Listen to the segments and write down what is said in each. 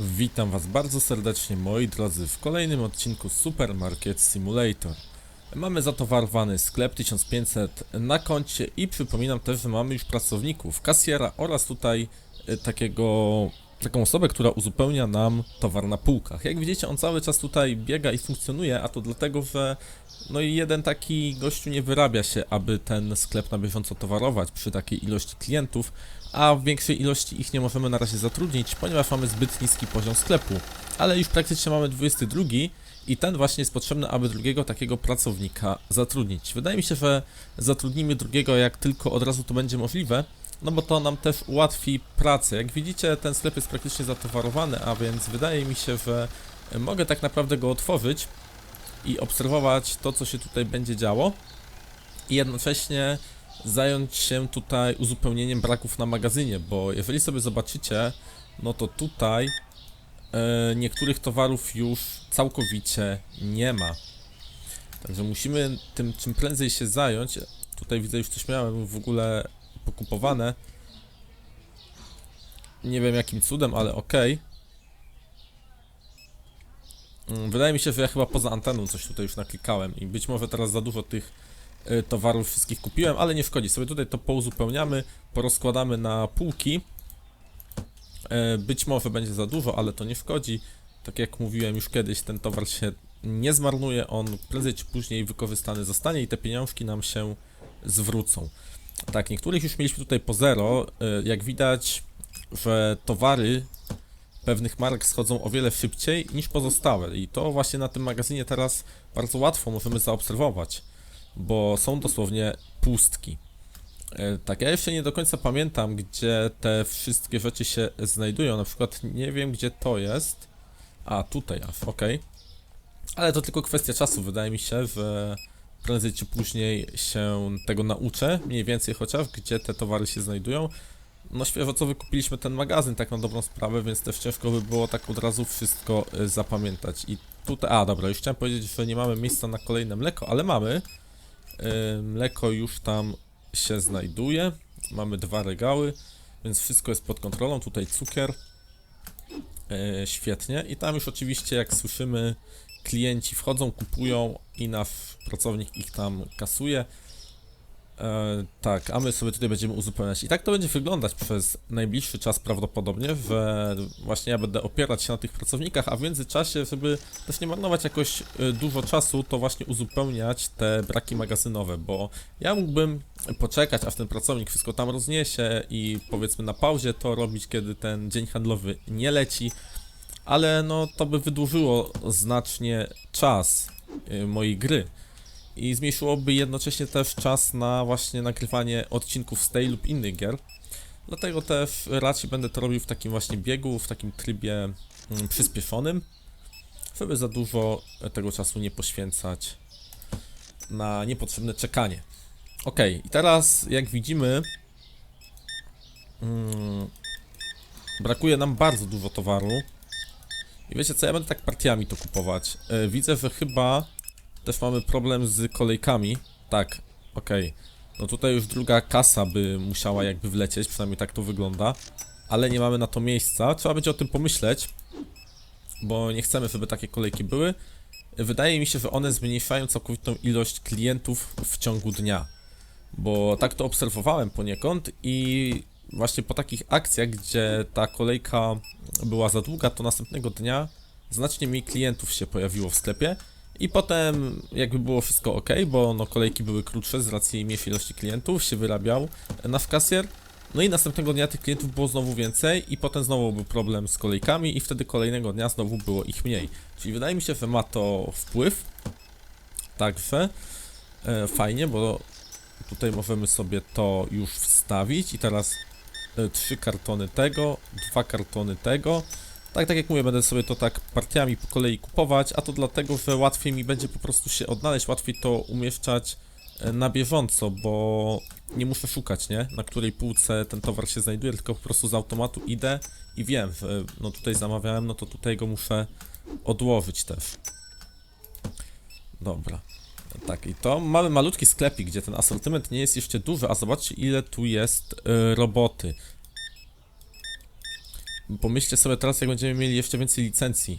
Witam Was bardzo serdecznie, moi drodzy, w kolejnym odcinku Supermarket Simulator. Mamy zatowarowany sklep 1500 na koncie i przypominam też, że mamy już pracowników, kasjera oraz tutaj e, takiego, taką osobę, która uzupełnia nam towar na półkach. Jak widzicie, on cały czas tutaj biega i funkcjonuje, a to dlatego, że no i jeden taki gościu nie wyrabia się, aby ten sklep na bieżąco towarować przy takiej ilości klientów, a w większej ilości ich nie możemy na razie zatrudnić, ponieważ mamy zbyt niski poziom sklepu. Ale już praktycznie mamy 22 i ten właśnie jest potrzebny, aby drugiego takiego pracownika zatrudnić. Wydaje mi się, że zatrudnimy drugiego jak tylko od razu to będzie możliwe, no bo to nam też ułatwi pracę. Jak widzicie, ten sklep jest praktycznie zatowarowany, a więc wydaje mi się, że mogę tak naprawdę go otworzyć i obserwować to, co się tutaj będzie działo i jednocześnie zająć się tutaj uzupełnieniem braków na magazynie, bo jeżeli sobie zobaczycie, no to tutaj e, niektórych towarów już całkowicie nie ma. Także musimy tym czym prędzej się zająć. Tutaj widzę już coś miałem w ogóle pokupowane. Nie wiem jakim cudem, ale okej. Mm, Wydaje mi się, że ja chyba poza anteną coś tutaj już naklikałem i być może teraz za dużo tych towarów wszystkich kupiłem, ale nie szkodzi. Sobie tutaj to pouzupełniamy, porozkładamy na półki. E, Być może będzie za dużo, ale to nie szkodzi. Tak jak mówiłem już kiedyś, ten towar się nie zmarnuje, on prędzej czy później wykorzystany zostanie i te pieniążki nam się zwrócą. Tak, niektórych już mieliśmy tutaj po zero. E, Jak widać, że towary pewnych marek schodzą o wiele szybciej niż pozostałe i to właśnie na tym magazynie teraz bardzo łatwo możemy zaobserwować, bo są dosłownie pustki. E, Tak, ja jeszcze nie do końca pamiętam, gdzie te wszystkie rzeczy się znajdują, na przykład nie wiem, gdzie to jest. A, tutaj okej. Ale to tylko kwestia czasu, wydaje mi się, że prędzej czy później się tego nauczę, mniej więcej chociaż, gdzie te towary się znajdują. No świeżo co wykupiliśmy ten magazyn, tak na dobrą sprawę, więc też ciężko by było tak od razu wszystko y, zapamiętać. I tutaj, a dobra, już chciałem powiedzieć, że nie mamy miejsca na kolejne mleko, ale mamy. Mleko już tam się znajduje. Mamy dwa regały, więc wszystko jest pod kontrolą. Tutaj cukier. Y, Świetnie. I tam już oczywiście, jak słyszymy, klienci wchodzą, kupują i nasz pracownik ich tam kasuje. E, tak, a my sobie tutaj będziemy uzupełniać. I tak to będzie wyglądać przez najbliższy czas prawdopodobnie, że właśnie ja będę opierać się na tych pracownikach, a w międzyczasie, żeby też nie marnować jakoś e, dużo czasu, to właśnie uzupełniać te braki magazynowe, bo ja mógłbym poczekać, aż ten pracownik wszystko tam rozniesie i powiedzmy na pauzie to robić, kiedy ten dzień handlowy nie leci, ale no to by wydłużyło znacznie czas e, mojej gry i zmniejszyłoby jednocześnie też czas na właśnie nagrywanie odcinków z tej lub innych gier. Dlatego też raczej będę to robił w takim właśnie biegu, w takim trybie mm, przyspieszonym, żeby za dużo tego czasu nie poświęcać na niepotrzebne czekanie. Ok, i teraz jak widzimy, mm, brakuje nam bardzo dużo towaru. I wiecie co, ja będę tak partiami to kupować. E, Widzę, że chyba też mamy problem z kolejkami. Tak, okej. No tutaj już druga kasa by musiała jakby wlecieć, przynajmniej tak to wygląda. Ale nie mamy na to miejsca. Trzeba będzie o tym pomyśleć, bo nie chcemy, żeby takie kolejki były. Wydaje mi się, że one zmniejszają całkowitą ilość klientów w ciągu dnia. Bo tak to obserwowałem poniekąd i właśnie po takich akcjach, gdzie ta kolejka była za długa, to następnego dnia znacznie mniej klientów się pojawiło w sklepie. I potem jakby było wszystko ok, bo no kolejki były krótsze z racji mniejszej ilości klientów, się wyrabiał nasz kasjer. No i następnego dnia tych klientów było znowu więcej i potem znowu był problem z kolejkami i wtedy kolejnego dnia znowu było ich mniej. Czyli wydaje mi się, że ma to wpływ. Także e, fajnie, bo tutaj możemy sobie to już wstawić i teraz e, trzy kartony tego, dwa kartony tego. Tak, tak jak mówię, będę sobie to tak partiami po kolei kupować, a to dlatego, że łatwiej mi będzie po prostu się odnaleźć, łatwiej to umieszczać e, na bieżąco, bo nie muszę szukać, nie? Na której półce ten towar się znajduje, tylko po prostu z automatu idę i wiem, no tutaj zamawiałem, no to tutaj go muszę odłożyć też. Dobra. Tak, i to mamy malutki sklepik, gdzie ten asortyment nie jest jeszcze duży, a zobaczcie ile tu jest y, roboty. Pomyślcie sobie teraz, jak będziemy mieli jeszcze więcej licencji.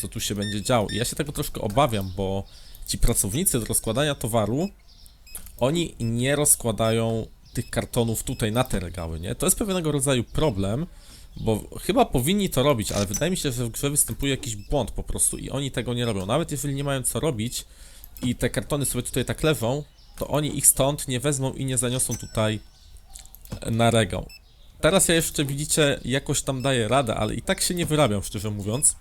Co tu się będzie działo. I ja się tego troszkę obawiam, bo ci pracownicy do rozkładania towaru, oni nie rozkładają tych kartonów tutaj na te regały, nie? To jest pewnego rodzaju problem, bo chyba powinni to robić, ale wydaje mi się, że w grze występuje jakiś błąd po prostu i oni tego nie robią. Nawet jeżeli nie mają co robić i te kartony sobie tutaj tak leżą, to oni ich stąd nie wezmą i nie zaniosą tutaj na regał. Teraz ja jeszcze widzicie, jakoś tam daję radę, ale i tak się nie wyrabiam, szczerze mówiąc.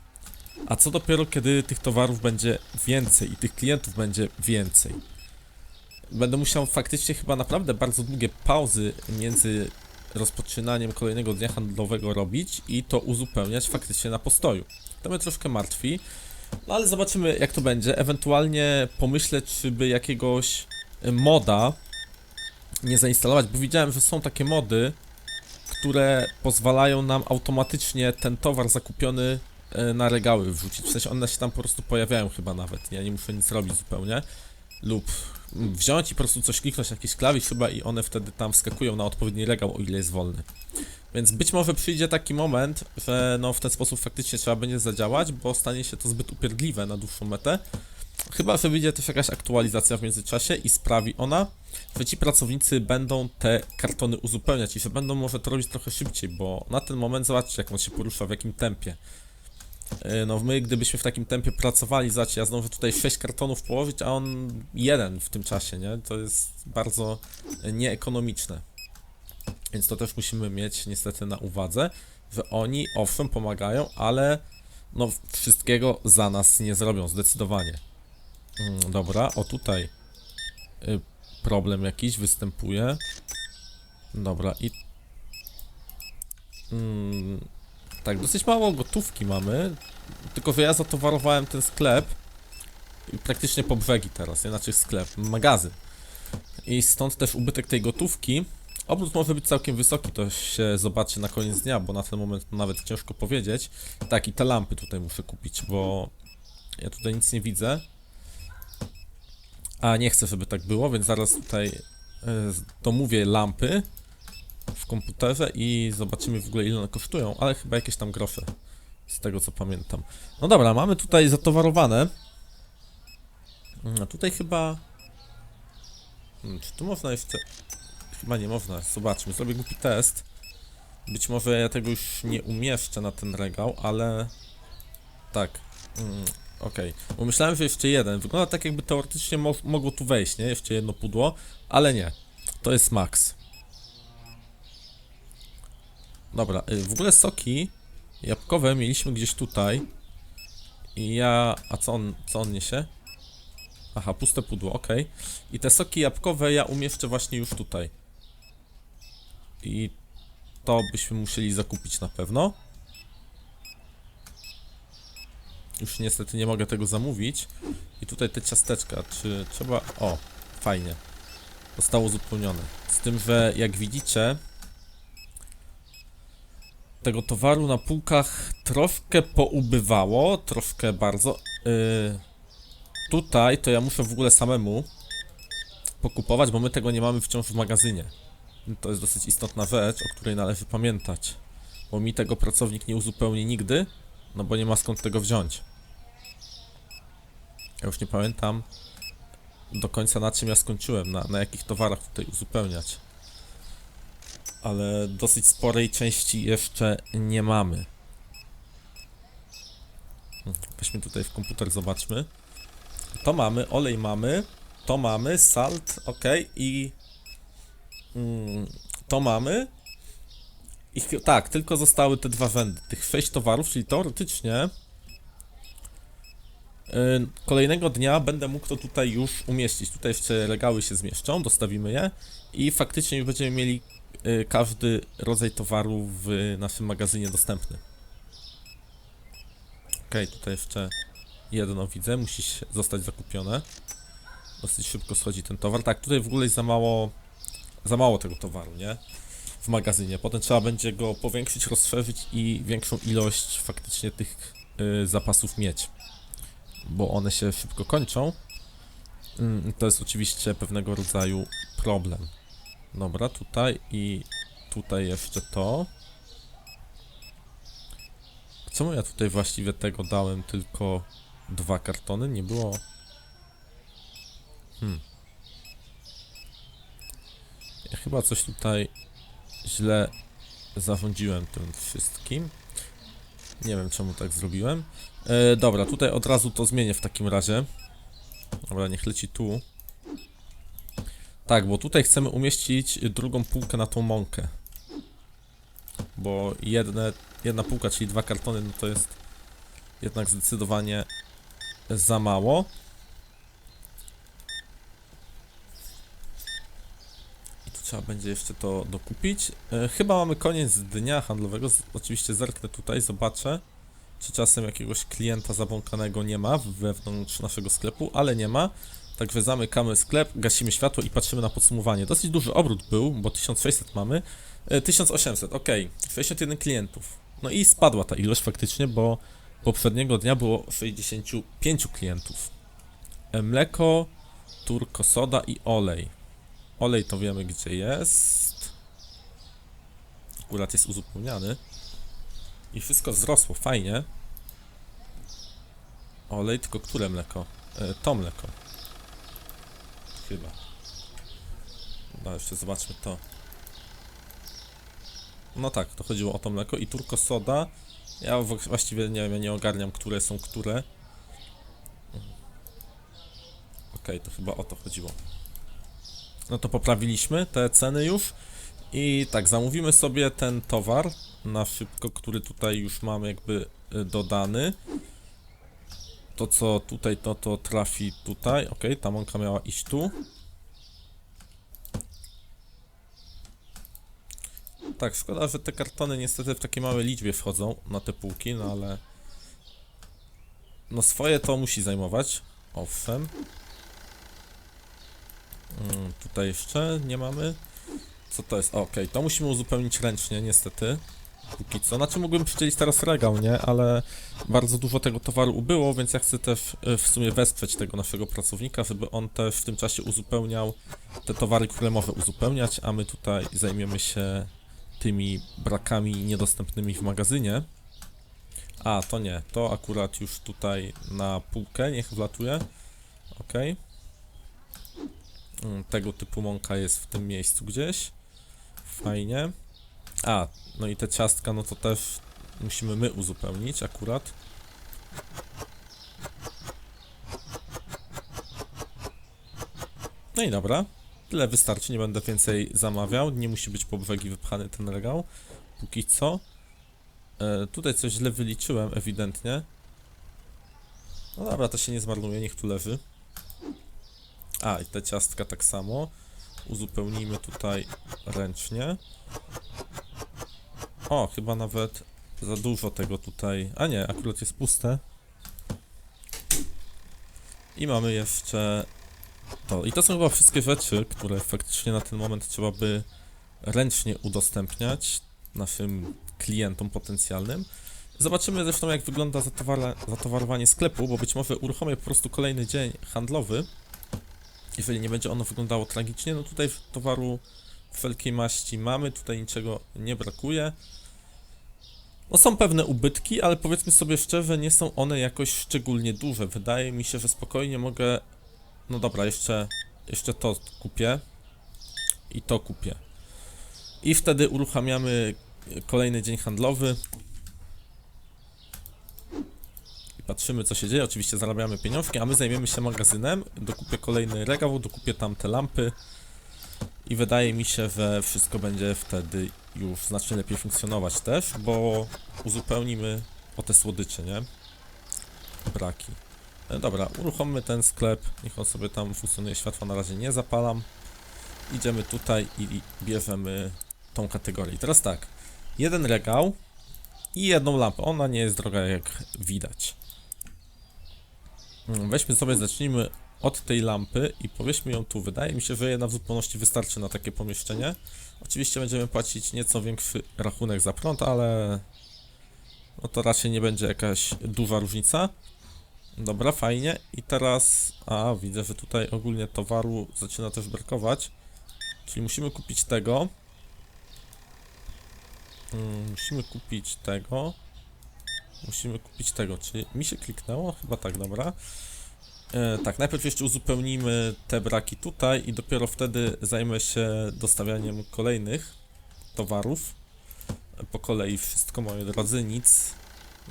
A co dopiero, kiedy tych towarów będzie więcej i tych klientów będzie więcej. Będę musiał faktycznie chyba naprawdę bardzo długie pauzy między rozpoczynaniem kolejnego dnia handlowego robić i to uzupełniać faktycznie na postoju. To mnie troszkę martwi, no ale zobaczymy jak to będzie. Ewentualnie pomyślę, czy by jakiegoś moda nie zainstalować, bo widziałem, że są takie mody, które pozwalają nam automatycznie ten towar zakupiony e, na regały wrzucić. W sensie one się tam po prostu pojawiają chyba nawet. Ja nie muszę nic robić zupełnie. Lub wziąć i po prostu coś kliknąć, jakiś klawisz chyba i one wtedy tam wskakują na odpowiedni regał, o ile jest wolny. Więc być może przyjdzie taki moment, że no w ten sposób faktycznie trzeba będzie zadziałać, bo stanie się to zbyt upierdliwe na dłuższą metę. Chyba, że wyjdzie też jakaś aktualizacja w międzyczasie i sprawi ona, że ci pracownicy będą te kartony uzupełniać i że będą może to robić trochę szybciej, bo na ten moment zobaczcie jak on się porusza, w jakim tempie. Yy, No my gdybyśmy w takim tempie pracowali, zobaczcie, ja zdążę tutaj 6 kartonów położyć, a on jeden w tym czasie, nie? To jest bardzo nieekonomiczne. Więc to też musimy mieć niestety na uwadze, że oni owszem pomagają, ale no wszystkiego za nas nie zrobią, zdecydowanie. Mm, dobra, o tutaj y, problem jakiś występuje. Dobra i... Mm, tak, dosyć mało gotówki mamy, tylko że ja zatowarowałem ten sklep i praktycznie po brzegi teraz? Znaczy sklep, magazyn. I stąd też ubytek tej gotówki. Obrót może być całkiem wysoki, to się zobaczy na koniec dnia, bo na ten moment nawet ciężko powiedzieć. Tak, i te lampy tutaj muszę kupić, bo ja tutaj nic nie widzę. A nie chcę, żeby tak było, więc zaraz tutaj y, domówię lampy w komputerze i zobaczymy w ogóle ile one kosztują, ale chyba jakieś tam grosze, z tego co pamiętam. No dobra, mamy tutaj zatowarowane. A tutaj chyba... Hmm, czy tu można jeszcze... Chyba nie można, zobaczmy, zrobię głupi test. Być może ja tego już nie umieszczę na ten regał, ale... Tak. Mm, Okej, myślałem, że jeszcze jeden. Wygląda tak jakby teoretycznie mo mogło tu wejść, nie? Jeszcze jedno pudło, ale nie. To jest max. Dobra, y, w ogóle soki jabłkowe mieliśmy gdzieś tutaj. I ja... A co on, co on niesie? Aha, puste pudło, okej. I te soki jabłkowe ja umieszczę właśnie już tutaj. I to byśmy musieli zakupić na pewno. Już niestety nie mogę tego zamówić. I tutaj te ciasteczka, czy trzeba... O, fajnie. Zostało uzupełnione. Z tym, że jak widzicie... Tego towaru na półkach troszkę poubywało, troszkę bardzo. Yy, tutaj to ja muszę w ogóle samemu pokupować, bo my tego nie mamy wciąż w magazynie. To jest dosyć istotna rzecz, o której należy pamiętać. Bo mi tego pracownik nie uzupełni nigdy, no bo nie ma skąd tego wziąć. Ja już nie pamiętam do końca na czym ja skończyłem, na, na jakich towarach tutaj uzupełniać. Ale dosyć sporej części jeszcze nie mamy. Hmm, Weźmy tutaj w komputer, zobaczmy. To mamy, olej mamy, to mamy, salt, ok, i mm, to mamy. I tak, tylko zostały te dwa wędy, tych sześć towarów, czyli teoretycznie kolejnego dnia będę mógł to tutaj już umieścić. Tutaj jeszcze regały się zmieszczą, dostawimy je i faktycznie już będziemy mieli y, każdy rodzaj towaru w naszym magazynie dostępny. Ok, tutaj jeszcze jedno widzę, musi zostać zakupione. Dosyć szybko schodzi ten towar. Tak, tutaj w ogóle jest za mało, za mało tego towaru, nie? W magazynie. Potem trzeba będzie go powiększyć, rozszerzyć i większą ilość faktycznie tych y, zapasów mieć. Bo one się szybko kończą. Mm, to jest oczywiście pewnego rodzaju problem. Dobra, tutaj i tutaj jeszcze to. Czemu ja tutaj właściwie tego dałem tylko dwa kartony? Nie było... Hmm. Ja chyba coś tutaj źle zarządziłem tym wszystkim. Nie wiem czemu tak zrobiłem. E, dobra, tutaj od razu to zmienię w takim razie. Dobra, niech leci tu. Tak, bo tutaj chcemy umieścić drugą półkę na tą mąkę. Bo jedne, jedna półka, czyli dwa kartony, no to jest jednak zdecydowanie za mało. I tu trzeba będzie jeszcze to dokupić. E, chyba mamy koniec dnia handlowego. Oczywiście zerknę tutaj, zobaczę, czy czasem jakiegoś klienta zabłąkanego nie ma wewnątrz naszego sklepu, ale nie ma. Także zamykamy sklep, gasimy światło i patrzymy na podsumowanie. Dosyć duży obrót był, bo 1600 mamy. E, 1800, ok. 61 klientów. No i spadła ta ilość faktycznie, bo poprzedniego dnia było 65 klientów. E, Mleko, turko, soda i olej. Olej to wiemy gdzie jest. Akurat jest uzupełniany. I wszystko wzrosło, fajnie. Olej, tylko które mleko? E, to mleko. Chyba. No jeszcze zobaczmy to. No tak, to chodziło o to mleko i turko soda. Ja właściwie nie wiem, ja nie ogarniam, które są które. Okej, to chyba o to chodziło. No to poprawiliśmy te ceny już. I tak, zamówimy sobie ten towar na szybko, który tutaj już mamy jakby y, dodany. To co tutaj, to to trafi tutaj. Ok, ta mąka miała iść tu. Tak, szkoda, że te kartony niestety w takiej małej liczbie wchodzą na te półki, no ale... No swoje to musi zajmować, owszem. Mm, tutaj jeszcze nie mamy. Co to jest? Okej, to musimy uzupełnić ręcznie, niestety. Póki co. Znaczy mógłbym przydzielić teraz regał, nie? Ale bardzo dużo tego towaru ubyło, więc ja chcę też y, w sumie wesprzeć tego naszego pracownika, żeby on też w tym czasie uzupełniał te towary, które może uzupełniać, a my tutaj zajmiemy się tymi brakami niedostępnymi w magazynie. A, to nie, to akurat już tutaj na półkę niech wlatuje. Ok. Mm, Tego typu mąka jest w tym miejscu gdzieś. Fajnie. A, no i te ciastka, no to też musimy my uzupełnić akurat. No i dobra. Tyle wystarczy, nie będę więcej zamawiał. Nie musi być po brzegi wypchany ten regał. Póki co. E, tutaj coś źle wyliczyłem, ewidentnie. No dobra, to się nie zmarnuje, niech tu leży. A, i te ciastka tak samo. Uzupełnijmy tutaj ręcznie. O, chyba nawet za dużo tego tutaj. A nie, akurat jest puste. I mamy jeszcze to. I to są chyba wszystkie rzeczy, które faktycznie na ten moment trzeba by ręcznie udostępniać naszym klientom potencjalnym. Zobaczymy zresztą jak wygląda zatowarowanie sklepu, bo być może uruchomię po prostu kolejny dzień handlowy. Jeżeli nie będzie ono wyglądało tragicznie, no tutaj towaru wszelkiej maści mamy, tutaj niczego nie brakuje. No są pewne ubytki, ale powiedzmy sobie szczerze, nie są one jakoś szczególnie duże. Wydaje mi się, że spokojnie mogę... No dobra, jeszcze, jeszcze to kupię. I to kupię. I wtedy uruchamiamy kolejny dzień handlowy. I patrzymy co się dzieje. Oczywiście zarabiamy pieniążki, a my zajmiemy się magazynem. Dokupię kolejny regał, dokupię tam te lampy. I wydaje mi się, że wszystko będzie wtedy już znacznie lepiej funkcjonować też, bo uzupełnimy o te słodycze, nie? Braki. E, dobra, uruchommy ten sklep, niech on sobie tam funkcjonuje, światła na razie nie zapalam. Idziemy tutaj i bierzemy tą kategorię. I teraz tak, jeden regał i jedną lampę. Ona nie jest droga jak widać. Mm, Weźmy sobie, zacznijmy od tej lampy i powieśmy ją tu. Wydaje mi się, że jedna w zupełności wystarczy na takie pomieszczenie. Oczywiście będziemy płacić nieco większy rachunek za prąd, ale no to raczej nie będzie jakaś duża różnica. Dobra, fajnie. I teraz, a widzę, że tutaj ogólnie towaru zaczyna też brakować. Czyli musimy kupić tego. Mm, musimy kupić tego. Musimy kupić tego, czyli mi się kliknęło? Chyba tak, dobra. E, tak, najpierw jeszcze uzupełnimy te braki tutaj i dopiero wtedy zajmę się dostawianiem kolejnych towarów. Po kolei wszystko, moi drodzy, nic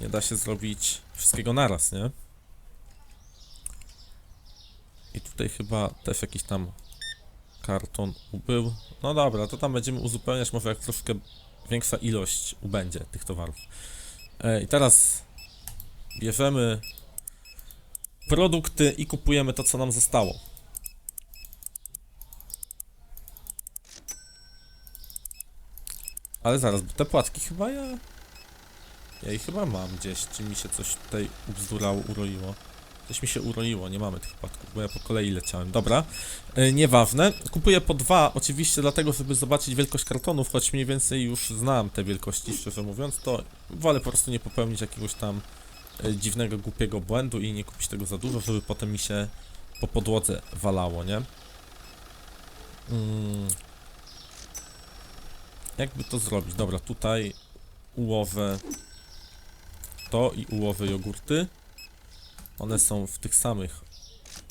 nie da się zrobić wszystkiego naraz, nie? I tutaj chyba też jakiś tam karton ubył. No dobra, to tam będziemy uzupełniać, może jak troszkę większa ilość ubędzie tych towarów. E, I teraz bierzemy produkty i kupujemy to, co nam zostało. Ale zaraz, bo te płatki chyba ja... Ja ich chyba mam gdzieś, czy mi się coś tutaj ubzdurało, uroiło. Coś mi się uroiło, nie mamy tych płatków, bo ja po kolei leciałem. Dobra, e, nieważne. Kupuję po dwa, oczywiście dlatego, żeby zobaczyć wielkość kartonów, choć mniej więcej już znam te wielkości, szczerze mówiąc, to wolę po prostu nie popełnić jakiegoś tam e, dziwnego, głupiego błędu i nie kupić tego za dużo, żeby potem mi się po podłodze walało, nie? Mm. Jakby to zrobić? Dobra, tutaj ułowę to i ułowę jogurty. One są w tych samych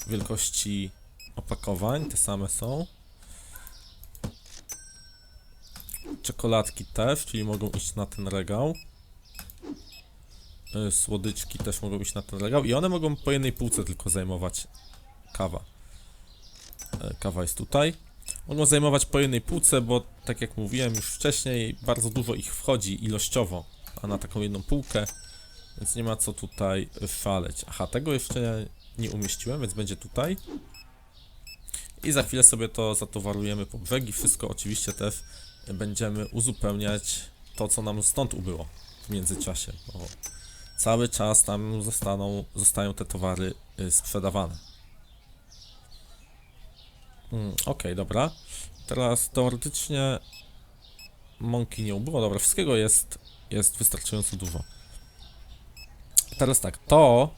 wielkości opakowań, te same są. Czekoladki też, czyli mogą iść na ten regał. Y, Słodyczki też mogą iść na ten regał i one mogą po jednej półce tylko zajmować kawa. Y, Kawa jest tutaj. Mogą zajmować po jednej półce, bo tak jak mówiłem już wcześniej, bardzo dużo ich wchodzi ilościowo, a na taką jedną półkę, więc nie ma co tutaj szaleć. Aha, tego jeszcze nie umieściłem, więc będzie tutaj. I za chwilę sobie to zatowarujemy po brzegi. Wszystko oczywiście też będziemy uzupełniać to, co nam stąd ubyło w międzyczasie, bo cały czas tam zostaną, zostają te towary y, sprzedawane. Mm, Okej, dobra. Teraz teoretycznie mąki nie ubyło. Dobra, wszystkiego jest, jest wystarczająco dużo. Teraz tak, to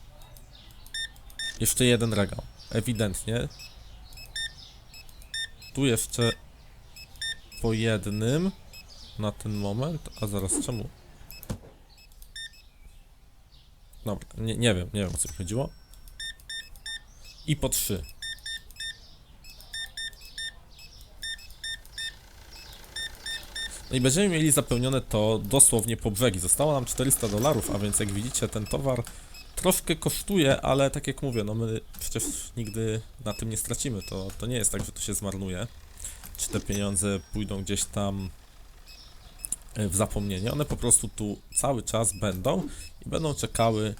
jeszcze jeden regał. Ewidentnie. Tu jeszcze po jednym na ten moment. A zaraz czemu? Dobra, nie, nie wiem, nie wiem o co chodziło. I po trzy. No i będziemy mieli zapełnione to dosłownie po brzegi. Zostało nam 400 dolarów, a więc jak widzicie ten towar troszkę kosztuje, ale tak jak mówię, no my przecież nigdy na tym nie stracimy. To, to nie jest tak, że to się zmarnuje. Czy te pieniądze pójdą gdzieś tam e, w zapomnienie. One po prostu tu cały czas będą i będą czekały,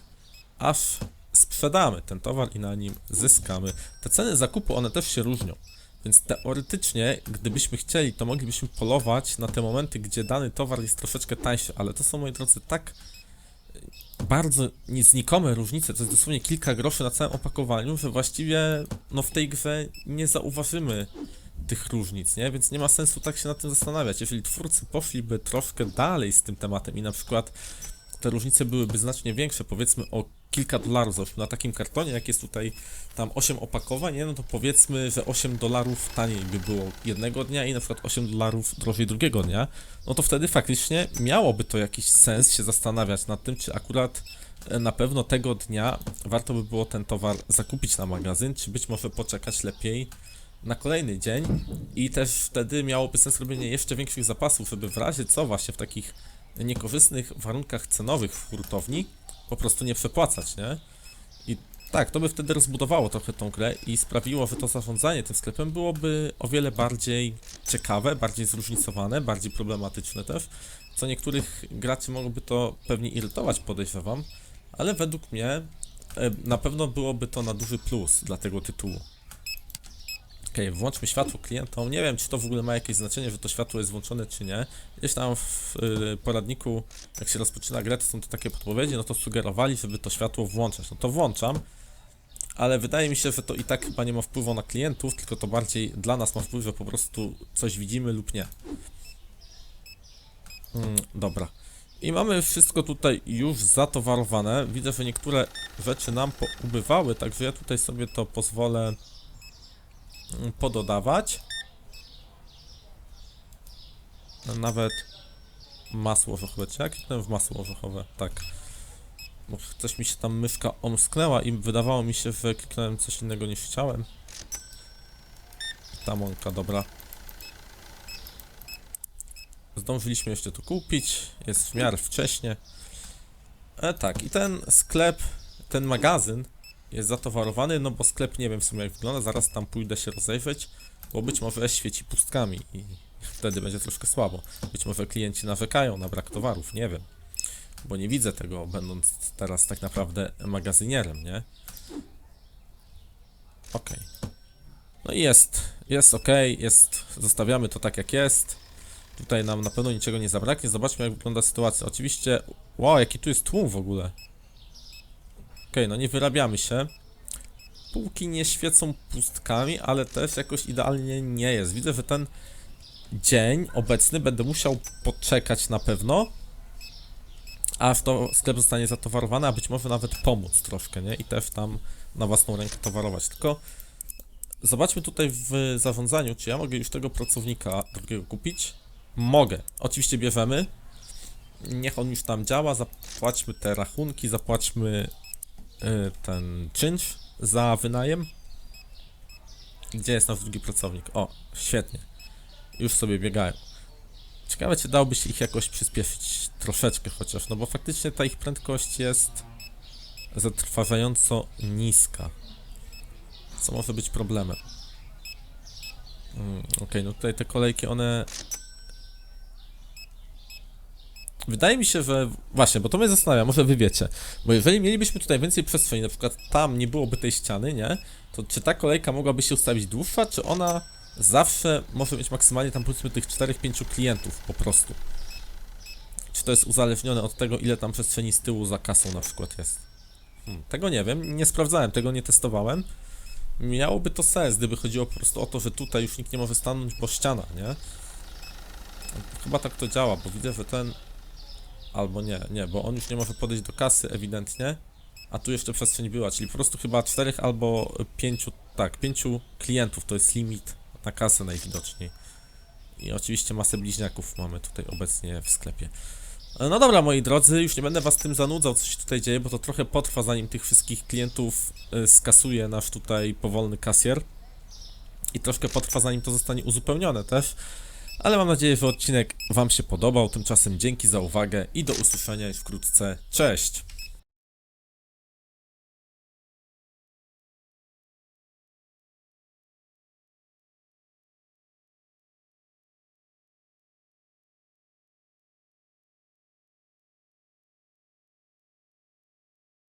aż sprzedamy ten towar i na nim zyskamy. Te ceny zakupu, one też się różnią. Więc teoretycznie, gdybyśmy chcieli, to moglibyśmy polować na te momenty, gdzie dany towar jest troszeczkę tańszy, ale to są, moi drodzy, tak y, bardzo znikome różnice, to jest dosłownie kilka groszy na całym opakowaniu, że właściwie no w tej grze nie zauważymy tych różnic, nie? Więc nie ma sensu tak się nad tym zastanawiać. Jeżeli twórcy poszliby troszkę dalej z tym tematem i na przykład te różnice byłyby znacznie większe, powiedzmy o kilka dolarów na takim kartonie, jak jest tutaj tam 8 opakowań, nie? no to powiedzmy, że 8 dolarów taniej by było jednego dnia i na przykład 8 dolarów drożej drugiego dnia, no to wtedy faktycznie miałoby to jakiś sens się zastanawiać nad tym, czy akurat e, na pewno tego dnia warto by było ten towar zakupić na magazyn, czy być może poczekać lepiej na kolejny dzień i też wtedy miałoby sens robienie jeszcze większych zapasów, żeby w razie co właśnie w takich niekorzystnych warunkach cenowych w hurtowni po prostu nie przepłacać, nie? I tak, to by wtedy rozbudowało trochę tą grę i sprawiło, że to zarządzanie tym sklepem byłoby o wiele bardziej ciekawe, bardziej zróżnicowane, bardziej problematyczne też, co niektórych graczy mogłoby to pewnie irytować, podejrzewam, ale według mnie e, na pewno byłoby to na duży plus dla tego tytułu. Okej, włączmy światło klientom. Nie wiem, czy to w ogóle ma jakieś znaczenie, że to światło jest włączone, czy nie. Gdzieś tam w y, poradniku, jak się rozpoczyna grę, to są to takie podpowiedzi, no to sugerowali, żeby to światło włączać. No to włączam, ale wydaje mi się, że to i tak chyba nie ma wpływu na klientów, tylko to bardziej dla nas ma wpływ, że po prostu coś widzimy lub nie. Mm, dobra. I mamy wszystko tutaj już zatowarowane. Widzę, że niektóre rzeczy nam ubywały, także ja tutaj sobie to pozwolę pododawać. Nawet masło orzechowe, czy jak? Ten w masło orzechowe, tak. Bo coś mi się tam myszka omsknęła i wydawało mi się, że kliknąłem coś innego niż chciałem. Ta mąka, dobra. Zdążyliśmy jeszcze to kupić, jest w miarę wcześnie. E, tak, i ten sklep, ten magazyn jest zatowarowany, no bo sklep nie wiem w sumie jak wygląda, zaraz tam pójdę się rozejrzeć, bo być może świeci pustkami i wtedy będzie troszkę słabo. Być może klienci narzekają na brak towarów, nie wiem. Bo nie widzę tego, będąc teraz tak naprawdę magazynierem, nie? Okej. No i jest, jest ok, jest, zostawiamy to tak jak jest. Tutaj nam na pewno niczego nie zabraknie. Zobaczmy jak wygląda sytuacja. Oczywiście, wow, jaki tu jest tłum w ogóle. Okej, no nie wyrabiamy się. Półki nie świecą pustkami, ale też jakoś idealnie nie jest. Widzę, że ten dzień obecny będę musiał poczekać na pewno, aż to sklep zostanie zatowarowany, a być może nawet pomóc troszkę, nie? I też tam na własną rękę towarować. Tylko zobaczmy tutaj w zarządzaniu, czy ja mogę już tego pracownika drugiego kupić. Mogę. Oczywiście bierzemy. Niech on już tam działa, zapłaćmy te rachunki, zapłaćmy ten czynsz za wynajem. Gdzie jest nasz drugi pracownik? O, świetnie. Już sobie biegają. Ciekawe, czy dałoby się ich jakoś przyspieszyć troszeczkę chociaż, no bo faktycznie ta ich prędkość jest zatrważająco niska. Co może być problemem. Mm, Okej, no tutaj te kolejki, one... Wydaje mi się, że... Właśnie, bo to mnie zastanawia, może wy wiecie. Bo jeżeli mielibyśmy tutaj więcej przestrzeni, na przykład tam nie byłoby tej ściany, nie? To czy ta kolejka mogłaby się ustawić dłuższa, czy ona zawsze może mieć maksymalnie tam powiedzmy tych 4-5 klientów po prostu? Czy to jest uzależnione od tego, ile tam przestrzeni z tyłu za kasą na przykład jest? Hmm, tego nie wiem, nie sprawdzałem, tego nie testowałem. Miałoby to sens, gdyby chodziło po prostu o to, że tutaj już nikt nie może stanąć, bo ściana, nie? Chyba tak to działa, bo widzę, że ten... Albo nie, nie, bo on już nie może podejść do kasy ewidentnie, a tu jeszcze przestrzeń była, czyli po prostu chyba czterech albo pięciu, tak, pięciu klientów to jest limit na kasę najwidoczniej. I oczywiście masę bliźniaków mamy tutaj obecnie w sklepie. No dobra, moi drodzy, już nie będę was tym zanudzał, co się tutaj dzieje, bo to trochę potrwa, zanim tych wszystkich klientów y, skasuje nasz tutaj powolny kasjer. I troszkę potrwa, zanim to zostanie uzupełnione też. Ale mam nadzieję, że odcinek wam się podobał. Tymczasem dzięki za uwagę i do usłyszenia już wkrótce. Cześć!